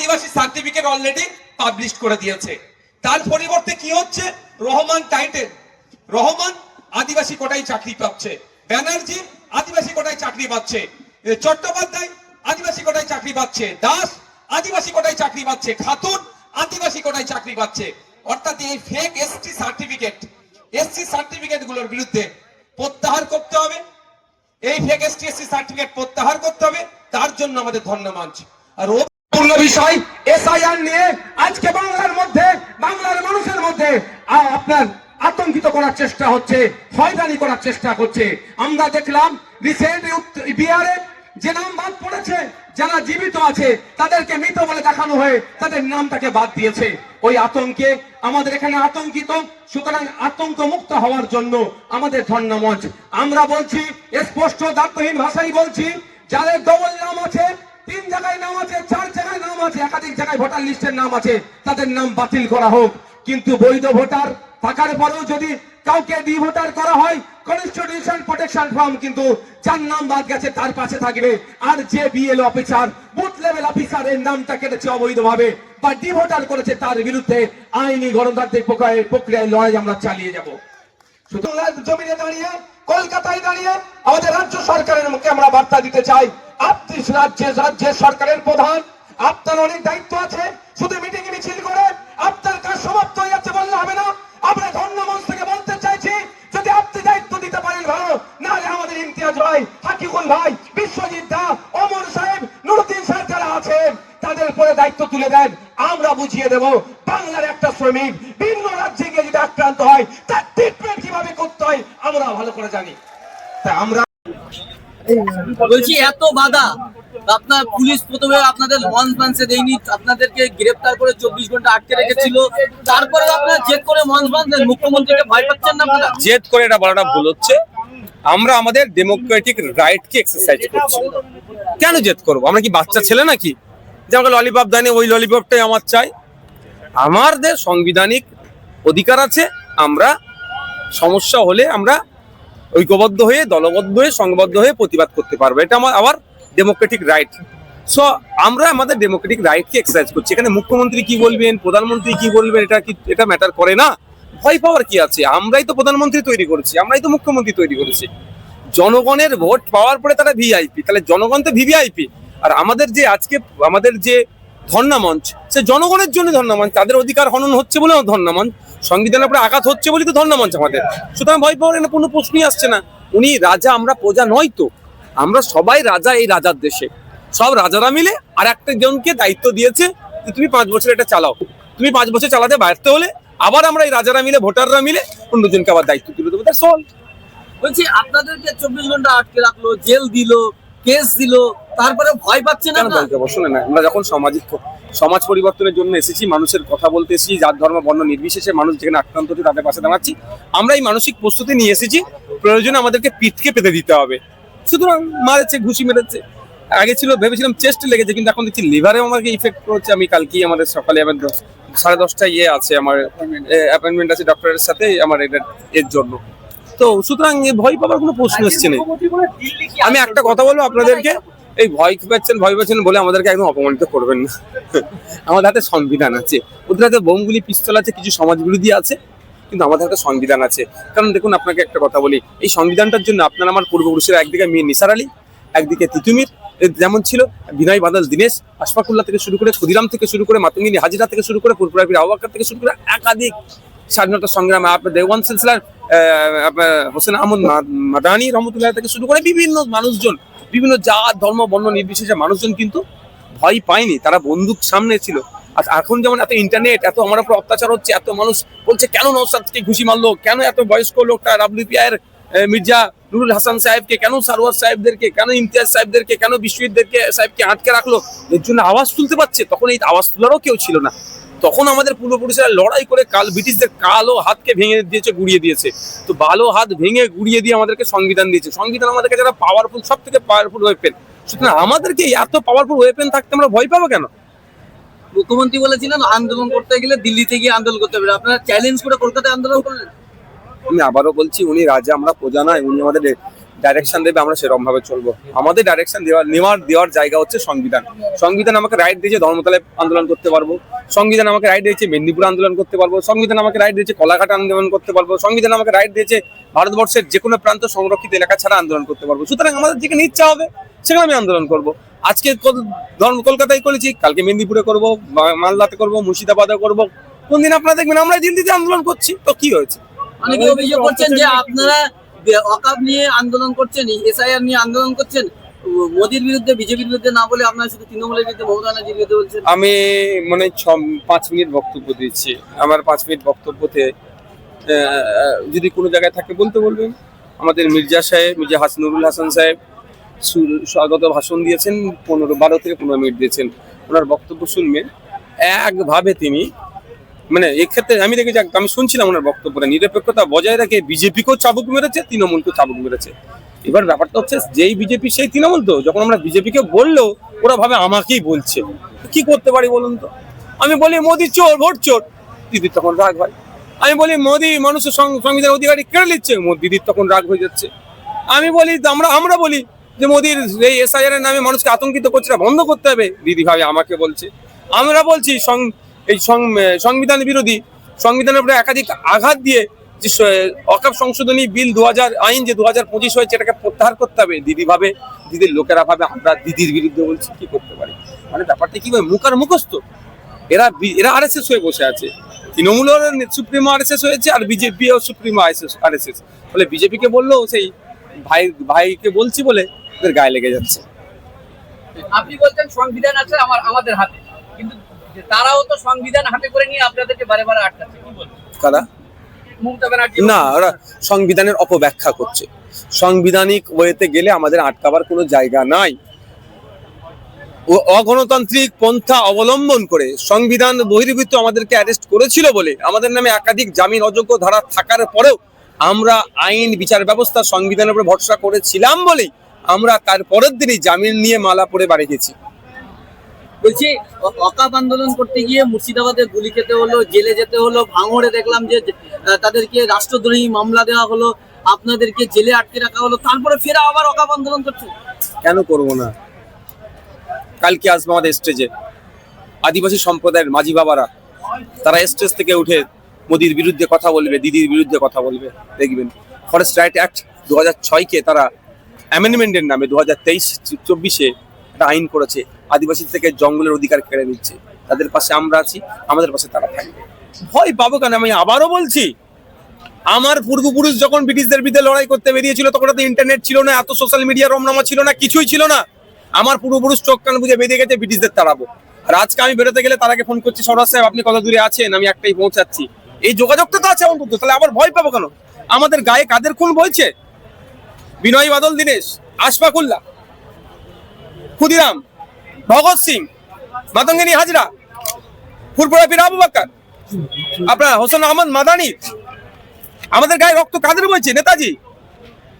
আদিবাসী certificate already publish করে দিয়েছে। তার পরিবর্তে কি হচ্ছে? রহমান টাইটেল রহমান আদিবাসী কোটায় চাকরি পাচ্ছে। ব্যানার্জি আদিবাসী কোটায় চাকরি পাচ্ছে। চট্টোপাধ্যায় আদিবাসী কোটায় চাকরি পাচ্ছে। দাস আদিবাসী কোটায় চাকরি পাচ্ছে। খাতুন আদিবাসী কোটায় চাকরি পাচ্ছে। অর্থাৎ এই ফেক এসটি সার্টিফিকেট এসসি সার্টিফিকেটগুলোর বিরুদ্ধে প্রত্যাহার করতে হবে। এই ফেক এসটি এসসি সার্টিফিকেট প্রত্যাহার করতে হবে। তার জন্য আমাদের ধন্যমঞ্চ আর গুরুত্বপূর্ণ বিষয়, এসআইআর নিয়ে আজকে বাংলার মধ্যে, বাংলার মানুষের মধ্যে আপনার আতঙ্কিত করার চেষ্টা হচ্ছে হয়রানি করার চেষ্টা করছে আমরা দেখলাম রিসেন্ট বিহারে যে নাম বাদ পড়েছে, যারা জীবিত আছে, তাদেরকে মৃত বলে দেখানো হয়ে তাদের নামটাকে বাদ দিয়েছে। ওই আতঙ্কে আমাদের এখানে আতঙ্কিত, সুতরাং আতঙ্ক মুক্ত হওয়ার জন্য আমাদের ধন্যমঞ্চ। আমরা বলছি, স্পষ্ট দায়িত্বহীন ভাষাই বলছি, যাদের ডবল নাম আছে তিন জায়গায় নাম আছে, চার জায়গায় নাম আছে, একাধিক জায়গায় ভোটার লিস্টের নাম আছে, তাদের নাম বাতিল করা হোক। কিন্তু বৈধ ভোটার থাকার পরেও যদি কাউকে ডি ভোটার করা হয় বা করেছে তার বিরুদ্ধে আইনি প্রক্রিয়ায় লড়াই আমরা চালিয়ে যাব। সুতরাং দাঁড়িয়ে, কলকাতায় দাঁড়িয়ে আমাদের রাজ্য সরকারের মুখে আমরা বার্তা দিতে চাই আপনি রাজ্যের রাজ্যের সরকারের প্রধান। আপনার অনেক দায়িত্ব আছে, শুধু মিটিং মিছিল করে আপনার কাজ সমাপ্ত হয়ে যাচ্ছে বললে হবে না। আমরা ধন্যমঞ্চ থেকে বলতে চাইছি, যদি আপনি দায়িত্ব দিতে পারেন ভালো, নাহলে আমাদের ইমতিয়াজ ভাই, হাকিকুল ভাই, বিশ্বজিৎ দা, অমর সাহেব, নুরুদ্দিন সাহেব যারা আছেন, তাদের উপরে দায়িত্ব তুলে দেন। আমরা বুঝিয়ে দেব, বাংলার একটা শ্রমিক ভিন্ন রাজ্যে গিয়ে যদি আক্রান্ত হয়, তার ট্রিটমেন্ট কীভাবে করতে হয়, আমরা ভালো করে জানি। তাই আমরা বলছি, এত বাধা। আপনার পুলিশ প্রথমে আপনাদের মঞ্চ বাঁধছে দেয়নি, আপনাদেরকে গ্রেফতার করে চব্বিশ ঘণ্টা আটকে রেখেছিল। তারপরে আপনারা জেদ করে মঞ্চ বাঁধলেন মুখ্যমন্ত্রীকে ভয় পাচ্ছেন না আপনারা? জেদ করে এটা বলাটা ভুল হচ্ছে। আমরা আমাদের ডেমোক্রেটিক রাইটকে এক্সারসাইজ করছি। কেন জেদ করব? আমরা কি বাচ্চা ছেলে নাকি? যে আমাকে ললিপপ দেয়নি, ওই ললিপপটাই আমার চাই। আমাদের সাংবিধানিক অধিকার আছে, আমরা সমস্যা হলে আমরা ঐক্যবদ্ধ হয়ে, দলবদ্ধ হয়ে সংবদ্ধ হয়ে প্রতিবাদ করতে পারব। এটা আমার আবার ডেমোক্রেটিক রাইট সো আমরা আমাদের ডেমোক্রেটিক রাইটকে এক্সারসাইজ করছি। এখানে মুখ্যমন্ত্রী কি বলবেন? প্রধানমন্ত্রী কি বলবেন? এটা কি, এটা ম্যাটার করে না? ভয় পাওয়ার কি আছে? আমরাই তো প্রধানমন্ত্রী তৈরি করেছি। আমরাই তো মুখ্যমন্ত্রী তৈরি করেছি। জনগণের ভোট পাওয়ার পরে তারা ভিআইপি তাহলে জনগণ তো ভিভিআইপি আর আমাদের যে আজকে, আমাদের যে ধর্ণা মঞ্চ, সে জনগণের জন্য ধর্ণা মঞ্চ। তাদের অধিকার হনন হচ্ছে বলে ধর্ণা মঞ্চ। সংবিধানের উপরে আঘাত হচ্ছে বলে তো ধর্ণা মঞ্চ আমাদের। সুতরাং ভয় পাওয়ার এখানে কোনো প্রশ্নই আসছে না। উনি রাজা আমরা প্রজা নয় তো। আমরা সবাই রাজা এই রাজার দেশে। সব রাজারা মিলে আর একটা জনকে দায়িত্ব দিয়েছে যে তুমি পাঁচ বছর এটা চালাও। তুমি পাঁচ বছর চালাতে ব্যর্থ হলে আবার আমরা এই রাজারা মিলে ভোটাররা মিলে অন্যজনকে আবার দায়িত্ব তুলে দেবো। দ্যাটস অল বলছি আপনাদেরকে চব্বিশ ঘণ্টা আটকে রাখল জেল দিল কেস দিল তারপরে ভয় পাচ্ছে না শোনে না আমরা যখন সামাজিক সমাজ পরিবর্তনের জন্য এসেছি মানুষের কথা বলতে এসেছি যার ধর্ম বর্ণ নির্বিশেষে মানুষ যেখানে আক্রান্ত হচ্ছে তাদের পাশে দাঁড়াচ্ছি। আমরা এই মানসিক প্রস্তুতি নিয়ে এসেছি প্রয়োজনে আমাদেরকে পিঠকে পেতে দিতে হবে। সুতরাং মারেছে ঘুষি মেরেছে। আগে ছিল ভেবেছিলাম চেস্টে লেগেছে কিন্তু এখন দেখছি লিভারে আমাকে ইফেক্ট করছে আমি কালকেই আমাদের সকালে আমার সাড়ে দশটায় ইয়ে আছে আমার অ্যাপয়েন্টমেন্ট আছে ডক্টরের সাথে আমার এটা এর জন্য। তো সুতরাং এ ভয় পাওয়ার কোনো প্রশ্ন এসছে না আমি একটা কথা বলব আপনাদেরকে। এই ভয় পাচ্ছেন ভয় পাচ্ছেন বলে আমাদেরকে একদম অপমানিত করবেন না। আমাদের হাতে সংবিধান আছে। ওদের হাতে বোমগুলি, পিস্তল আছে, কিছু সমাজ বিরোধী আছে, কিন্তু আমাদের হাতে সংবিধান আছে। কারণ দেখুন, আপনাকে একটা কথা বলি, এই সংবিধানটার জন্য আপনার আমার পূর্বপুরুষেরা একদিকে মেয়ে নিসার আলী, একদিকে তিতুমির যেমন ছিল বিনয় বাদল দীনেশ আশফাকুল্লাহ থেকে শুরু করে ক্ষুদিরাম থেকে শুরু করে মাতঙ্গিনী হাজিরা থেকে শুরু করে পুরপুরাবির আওয়াকার থেকে শুরু করে একাধিক স্বাধীনতা সংগ্রামে আপনার দেওয়ান সিলসিলার হোসেন আহমদ মাদানি রহমতুল্লাহ থেকে শুরু করে বিভিন্ন মানুষজন বিভিন্ন জাত ধর্ম বর্ণ নির্বিশেষে মানুষজন কিন্তু ভয় পায়নি তারা বন্দুক সামনে ছিল। আর এখন যেমন এত ইন্টারনেট এত আমার উপর অত্যাচার হচ্ছে এত মানুষ বলছে কেন নৌসাদকে ঘুষি মারলো? কেন এত বয়স্ক লোকটা আহ, মির্জা নুরুল হাসান সাহেবকে কেন সারোয়ার সাহেবদেরকে কেন ইমতিয়াজ সাহেবদেরকে কেন বিশ্বজিৎদেরকে সাহেবকে আটকে রাখল? এর জন্য আওয়াজ তুলতে পারছে তখন এই আওয়াজ তোলারও কেউ ছিল না। তখন আমাদের পূর্বপুরুষেরা লড়াই করে কাল ব্রিটিশদের কালো হাতকে ভেঙে দিয়েছে গুড়িয়ে দিয়েছে। তো ভালো হাত ভেঙে গুড়িয়ে দিয়ে আমাদেরকে সংবিধান দিয়েছে। সংবিধান আমাদের কাছে একটা পাওয়ারফুল সব থেকে পাওয়ারফুল ওয়েপেন সুতরাং আমাদেরকে এত পাওয়ারফুল ওয়েপেন থাকতে আমরা ভয় পাবো কেন? মুখ্যমন্ত্রী বলেছিলেন আন্দোলন করতে গেলে দিল্লিতে গিয়ে আন্দোলন করতে হবে। আপনারা চ্যালেঞ্জ করে কলকাতায় আন্দোলন করলেন? আমি আবারও বলছি উনি রাজা আমরা প্রজা নয় উনি আমাদের ডাইরেকশন দেবে, আমরা সেরকম ভাবে চলবো। আমাদের ডাইরেকশন দেওয়ার, নেওয়ার, দেওয়ার জায়গা হচ্ছে সংবিধান। সংবিধান আমাকে রাইট দিয়েছে ধর্মতলায় আন্দোলন করতে পারব। সংবিধান আমাকে রাইট দিয়েছে মেদিনীপুর আন্দোলন করতে পারব। সংবিধান আমাকে রাইট দিয়েছে কলাঘাট আন্দোলন করতে পারব। সংবিধান আমাকে রাইট দিয়েছে ভারতবর্ষের যে কোনো প্রান্ত সংরক্ষিত এলাকা ছাড়া আন্দোলন করতে পারব। সুতরাং আমাদের যেখানে ইচ্ছা হবে, সেখানে আমি আন্দোলন করব। আজকে ধর্ম কলকাতায় করেছি, কালকে মেদিনীপুরে করব মালদাতে করব, মুর্শিদাবাদে করব। কোন দিন আপনারা দেখবেন আমরা দিল্লিতে আন্দোলন করছি, তো কি হয়েছে? অনেকে অভিযোগ করছেন যে আপনারা বে- ওয়াকাব নিয়ে আন্দোলন করছেন, এসআইআর নিয়ে আন্দোলন করছেন, মোদির বিরুদ্ধে, বিজেপির বিরুদ্ধে না বলে আপনারা শুধু তৃণমূলের বিরুদ্ধে, মমতা ব্যানার্জির বিরুদ্ধে বলছেন? আমি মানে ছ, পাঁচ মিনিট বক্তব্য দিচ্ছি। আমার পাঁচ মিনিট বক্তব্যতে যদি কোনো জায়গায় থাকে, বলতে বলবেন। আমাদের মির্জা সাহেব, মির্জা হাসান নুরুল হাসান সাহেব স্বাগত ভাষণ দিয়েছেন, পনেরো, বারো থেকে পনেরো মিনিট দিয়েছেন। ওনার বক্তব্য শুনবেন। একভাবে তিনি মানে এক্ষেত্রে আমি দেখেছি, আমি শুনছিলাম ওনার বক্তব্যটা নিরপেক্ষতা বজায় রেখে বিজেপিকেও চাবুক মেরেছে, তৃণমূলকেও চাবুক মেরেছে। এবার ব্যাপারটা হচ্ছে, যেই বিজেপি, সেই তৃণমূল তো, যখন আমরা বিজেপিকে বললেও, ওরা ভাবে আমাকেই বলছে। কি করতে পারি বলুন তো? আমি বলি, মোদি চোর, ভোট চোর। দিদির তখন রাগ হয়। আমি বলি, মোদি মানুষের সংবিধান অধিকারী কেড়ে নিচ্ছে? দিদির তখন রাগ হয়ে যাচ্ছে। আমি বলি, আমরা আমরা বলি যে মোদির এই এসআইআর এর নামে মানুষকে আতঙ্কিত করছে বন্ধ করতে হবে। দিদি ভাবে আমাকে বলছে। আমরা বলছি এই সংবিধান বিরোধী সংবিধানের উপরে একাধিক আঘাত দিয়ে যে অকাপ সংশোধনী বিল দু হাজার আইন যে দু হাজার পঁচিশ হয়েছে, এটাকে প্রত্যাহার করতে হবে। দিদি ভাবে দিদির লোকেরা ভাবে আমরা দিদির বিরুদ্ধে বলছি, কি করতে পারি? মানে ব্যাপারটা কি ভাবে মুখ আর মুখস্থ। এরা এরা আরএসএস হয়ে বসে আছে। তৃণমূলের সুপ্রিমো আরএসএস হয়েছে আর বিজেপি ও সুপ্রিমো আরএসএস বলে বিজেপিকে বললেও সেই ভাই ভাইকে বলছি বলে ওদের গায়ে লেগে যাচ্ছে। আপনি বলছেন সংবিধান আছে আমার আমাদের হাতে। কিন্তু তারাও তো সংবিধান হাতে করে নিয়ে আপনাদেরকে বারে বারে আটকাচ্ছে কি বলবেন কারা? না ওরা সংবিধানের অপব্যাখ্যা করছে। সাংবিধানিক ওয়েতে গেলে আমাদের আটকাবার কোনো জায়গা নাই। ও অগণতান্ত্রিক পন্থা অবলম্বন করে সংবিধান বহির্ভূত আমাদেরকে অ্যারেস্ট করেছিল বলে আমাদের নামে একাধিক জামিন অযোগ্য ধারা থাকার পরেও আমরা আইন বিচার ব্যবস্থা সংবিধানের উপর ভরসা করেছিলাম বলেই আমরা তার পরের দিনই জামিন নিয়ে মালা পরে বাড়ি গেছি। বলছি অ- ওয়াকাব আন্দোলন করতে গিয়ে মুর্শিদাবাদে গুলি খেতে হলো, জেলে যেতে হলো, ভাঙড়ে দেখলাম যে তাদেরকে রাষ্ট্রদ্রোহী মামলা দেওয়া হলো, আপনাদেরকে জেলে আটকে রাখা হলো, তারপরে ফেরা আবার অকাপ আন্দোলন করছে। কেন করব না? কালকে আসবে আমাদের স্টেজে। আদিবাসী সম্প্রদায়ের মাঝি বাবারা, তারা স্টেজ থেকে উঠে মোদির বিরুদ্ধে কথা বলবে, দিদির বিরুদ্ধে কথা বলবে, দেখবেন। ফরেস্ট রাইট অ্যাক্ট দু হাজার ছয়কে তারা অ্যামেন্ডমেন্টের নামে দু হাজার তেইশ, চব্বিশে একটা আইন করেছে। আদিবাসী থেকে জঙ্গলের অধিকার কেড়ে নিচ্ছে। তাদের পাশে আমরা আছি, আমাদের পাশে তারা থাকবে। ভয় পাবো কেন? আমি আবারও বলছি, আমার পূর্বপুরুষ যখন ব্রিটিশদের বিরুদ্ধে লড়াই করতে বেরিয়েছিল, তখন তো ইন্টারনেট ছিল না, এত সোশ্যাল মিডিয়া রমনামা ছিল না, কিছুই ছিল না। আমার পূর্বপুরুষ চোখ কান বুঝে বেরিয়ে গেছে, ব্রিটিশদের তাড়াবো। আর আজকে আমি বেরোতে গেলে তারাকে ফোন করছি সরোজ সাহেব, আপনি কত দূরে আছেন? আমি একটাই পৌঁছাচ্ছি। এই যোগাযোগটা তো আছে অন্তত, তাহলে আবার ভয় পাবো কেন? আমাদের গায়ে কাদের খুন বইছে? বিনয় বাদল, দীনেশ আশফাকুল্লাহ ক্ষুদিরাম। ভগৎ সিং মাতঙ্গিনী হাজরা ফুরপুরা পীর আবু বাক্কার আপনার হোসেন আহমদ মাদানি আমাদের গায়ে রক্ত কাদের বইছে? নেতাজি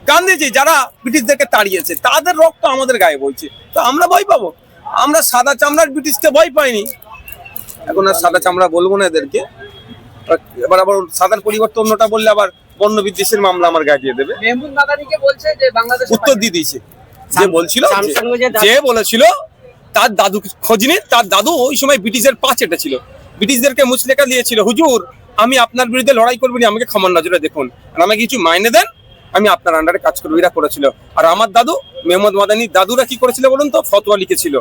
গান্ধীজি যারা ব্রিটিশদেরকে তাড়িয়েছে তাদের রক্ত আমাদের গায়ে বইছে। তো আমরা ভয় পাবো। আমরা সাদা চামড়ার ব্রিটিশকে ভয় পাইনি। এখন আর সাদা চামড়া বলব না এদেরকে। এবার আবার সাদার পরিবর্তে অন্যটা বললে আবার বন্য বিদ্বেষের মামলা আমার গায়ে দিয়ে দেবে। উত্তর দিয়ে দিয়েছে। যে বলছিল যে বলেছিল তার দাদু খোঁজ নিন তার দাদু ওই সময় ব্রিটিশের পাঁচ এটা ছিল। ব্রিটিশদেরকে মুচলেখা দিয়েছিল হুজুর আমি আপনার বিরুদ্ধে লড়াই করব না আমাকে ক্ষমার নজরে দেখুন। আর আমাকে কিছু মাইনে দেন আমি আপনার আন্ডারে কাজ করব। এরা করেছিল। আর আমার দাদু মেহমদ মাদানি দাদুরা কি করেছিল বলুন তো? ফতোয়া লিখেছিল।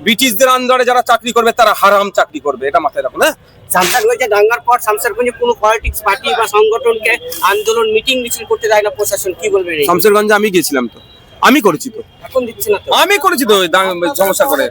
ব্রিটিশদের আন্ডারে যারা চাকরি করবে তারা হারাম চাকরি করবে। এটা মাথায় রাখুন হ্যাঁ? শামসারগঞ্জে দাঙ্গার পর শামসারগঞ্জে কোনো পলিটিক্স পার্টি বা সংগঠনকে আন্দোলন মিটিং মিছিল করতে দেয় না প্রশাসন কি বলবেন? শামসেরগঞ্জে আমি গিয়েছিলাম তো। আমি করেছি তো। আমি করেছি তো সমস্যা করে।